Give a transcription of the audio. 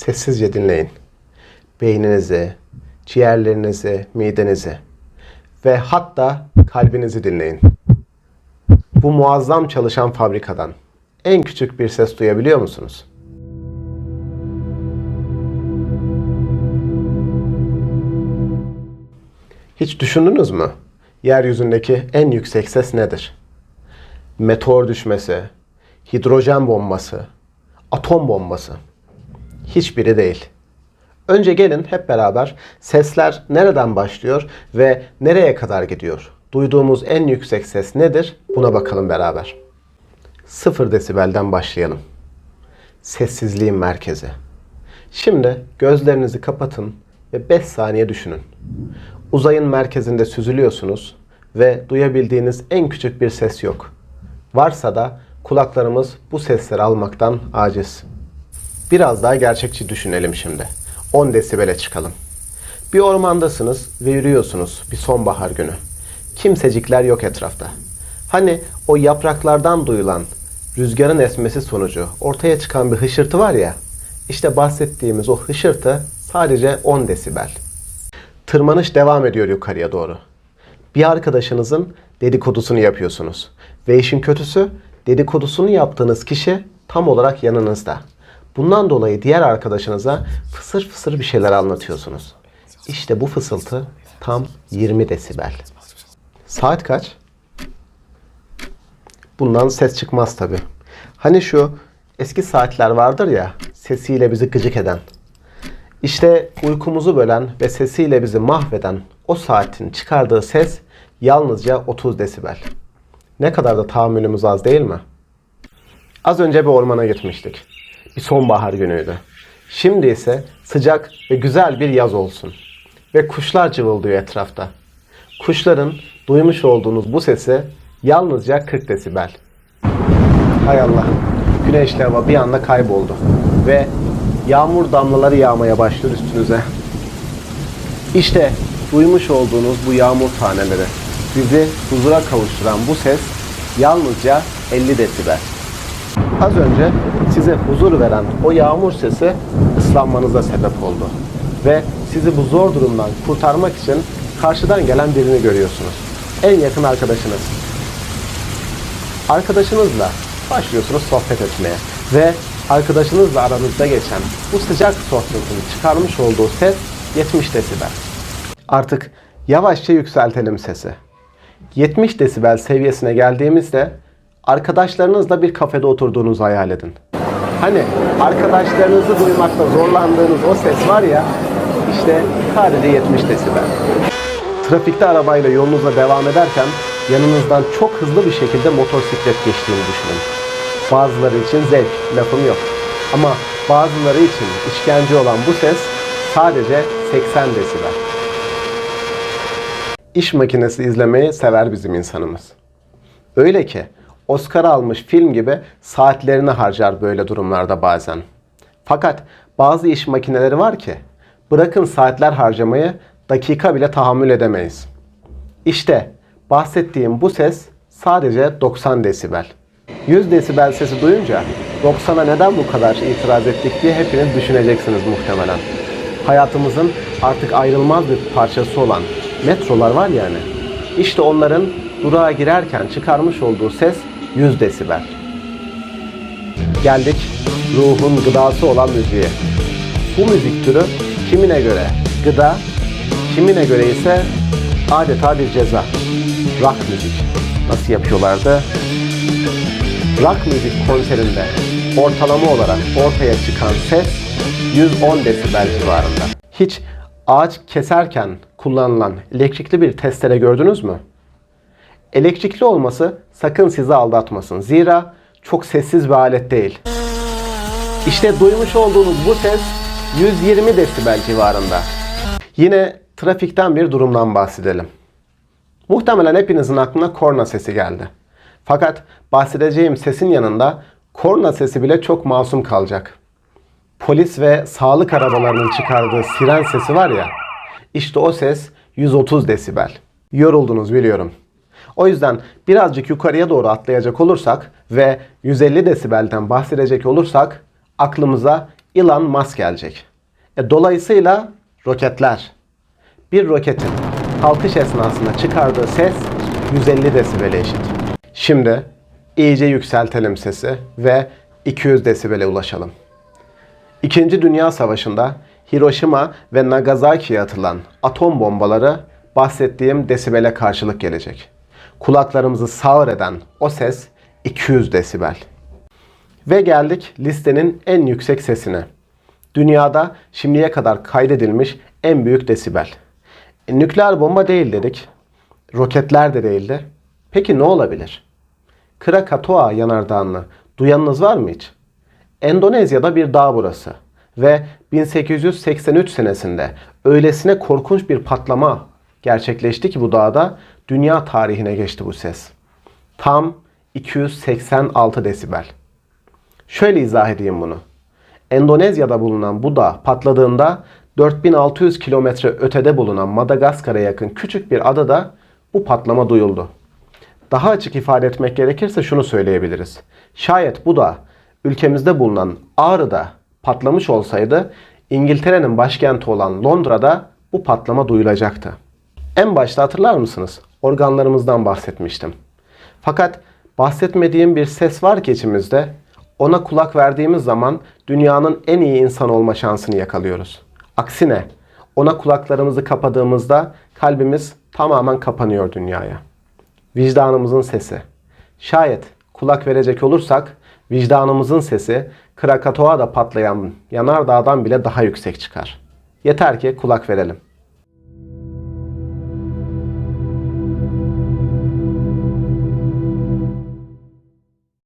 Sessizce dinleyin. Beyninizi, ciğerlerinizi, midenizi ve hatta kalbinizi dinleyin. Bu muazzam çalışan fabrikadan en küçük bir ses duyabiliyor musunuz? Hiç düşündünüz mü? Yeryüzündeki en yüksek ses nedir? Meteor düşmesi, hidrojen bombası, atom bombası. Hiçbiri değil. Önce gelin hep beraber sesler nereden başlıyor ve nereye kadar gidiyor? Duyduğumuz en yüksek ses nedir? Buna bakalım beraber. 0 desibelden başlayalım. Sessizliğin merkezi. Şimdi gözlerinizi kapatın ve 5 saniye düşünün. Uzayın merkezinde süzülüyorsunuz ve duyabildiğiniz en küçük bir ses yok. Varsa da kulaklarımız bu sesleri almaktan aciz. Biraz daha gerçekçi düşünelim şimdi. 10 desibele çıkalım. Bir ormandasınız ve yürüyorsunuz bir sonbahar günü. Kimsecikler yok etrafta. Hani o yapraklardan duyulan rüzgarın esmesi sonucu ortaya çıkan bir hışırtı var ya. İşte bahsettiğimiz o hışırtı sadece 10 desibel. Tırmanış devam ediyor yukarıya doğru. Bir arkadaşınızın dedikodusunu yapıyorsunuz. Ve işin kötüsü dedikodusunu yaptığınız kişi tam olarak yanınızda. Bundan dolayı diğer arkadaşınıza fısır fısır bir şeyler anlatıyorsunuz. İşte bu fısıltı tam 20 desibel. Saat kaç? Bundan ses çıkmaz tabi. Hani şu eski saatler vardır ya sesiyle bizi gıcık eden. İşte uykumuzu bölen ve sesiyle bizi mahveden o saatin çıkardığı ses yalnızca 30 desibel. Ne kadar da tahammülümüz az değil mi? Az önce bir ormana gitmiştik. Bir sonbahar günüydü. Şimdi ise sıcak ve güzel bir yaz olsun. Ve kuşlar cıvıldıyor etrafta. Kuşların duymuş olduğunuz bu sesi yalnızca 40 desibel. Hay Allah. Güneşli hava bir anda kayboldu. Ve yağmur damlaları yağmaya başlıyor üstünüze. İşte duymuş olduğunuz bu yağmur taneleri. Bizi huzura kavuşturan bu ses yalnızca 50 desibel. Az önce size huzur veren o yağmur sesi ıslanmanıza sebep oldu. Ve sizi bu zor durumdan kurtarmak için karşıdan gelen birini görüyorsunuz. En yakın arkadaşınız. Arkadaşınızla başlıyorsunuz sohbet etmeye ve arkadaşınızla aranızda geçen bu sıcak sohbetin çıkarmış olduğu ses 70 desibel. Artık yavaşça yükseltelim sesi. 70 desibel seviyesine geldiğimizde arkadaşlarınızla bir kafede oturduğunuzu hayal edin. Hani arkadaşlarınızı duymakta zorlandığınız o ses var ya işte sadece 70 desibel. Trafikte arabayla yolunuza devam ederken yanınızdan çok hızlı bir şekilde motosiklet geçtiğini düşünün. Bazıları için zevk, lafım yok. Ama bazıları için işkence olan bu ses sadece 80 desibel. İş makinesi izlemeyi sever bizim insanımız. Öyle ki Oscar almış film gibi saatlerini harcar böyle durumlarda bazen. Fakat bazı iş makineleri var ki bırakın saatler harcamayı dakika bile tahammül edemeyiz. İşte bahsettiğim bu ses sadece 90 desibel. 100 desibel sesi duyunca 90'a neden bu kadar itiraz ettik diye hepiniz düşüneceksiniz muhtemelen. Hayatımızın artık ayrılmaz bir parçası olan metrolar var yani. İşte onların durağa girerken çıkarmış olduğu ses 100 desibel. Geldik ruhun gıdası olan müziğe. Bu müzik türü kimine göre gıda, kimine göre ise adeta bir ceza. Rock müzik. Nasıl yapıyorlardı? Rock müzik konserinde ortalama olarak ortaya çıkan ses 110 desibel civarında. Hiç ağaç keserken kullanılan elektrikli bir testere gördünüz mü? Elektrikli olması sakın sizi aldatmasın. Zira çok sessiz bir alet değil. İşte duymuş olduğunuz bu ses 120 desibel civarında. Yine trafikten bir durumdan bahsedelim. Muhtemelen hepinizin aklına korna sesi geldi. Fakat bahsedeceğim sesin yanında korna sesi bile çok masum kalacak. Polis ve sağlık arabalarının çıkardığı siren sesi var ya, işte o ses 130 desibel. Yoruldunuz biliyorum. O yüzden birazcık yukarıya doğru atlayacak olursak ve 150 desibelden bahsedecek olursak aklımıza Elon Musk gelecek. E, dolayısıyla roketler. Bir roketin kalkış esnasında çıkardığı ses 150 desibele eşit. Şimdi iyice yükseltelim sesi ve 200 desibele ulaşalım. İkinci Dünya Savaşı'nda Hiroşima ve Nagasaki'ye atılan atom bombaları bahsettiğim desibele karşılık gelecek. Kulaklarımızı sağır eden o ses 200 desibel. Ve geldik listenin en yüksek sesine. Dünyada şimdiye kadar kaydedilmiş en büyük desibel. E, nükleer bomba değil dedik. Roketler de değildi. Peki ne olabilir? Krakatoa yanardağını duyanınız var mı hiç? Endonezya'da bir dağ burası. Ve 1883 senesinde öylesine korkunç bir patlama gerçekleşti ki bu dağda dünya tarihine geçti bu ses. Tam 286 desibel. Şöyle izah edeyim bunu. Endonezya'da bulunan bu dağ patladığında 4600 kilometre ötede bulunan Madagaskar'a yakın küçük bir adada bu patlama duyuldu. Daha açık ifade etmek gerekirse şunu söyleyebiliriz. Şayet bu da ülkemizde bulunan Ağrı'da patlamış olsaydı İngiltere'nin başkenti olan Londra'da bu patlama duyulacaktı. En başta hatırlar mısınız? Organlarımızdan bahsetmiştim. Fakat bahsetmediğim bir ses var ki içimizde. Ona kulak verdiğimiz zaman dünyanın en iyi insan olma şansını yakalıyoruz. Aksine ona kulaklarımızı kapadığımızda kalbimiz tamamen kapanıyor dünyaya. Vicdanımızın sesi. Şayet kulak verecek olursak vicdanımızın sesi Krakatoa'da patlayan yanardağdan bile daha yüksek çıkar. Yeter ki kulak verelim.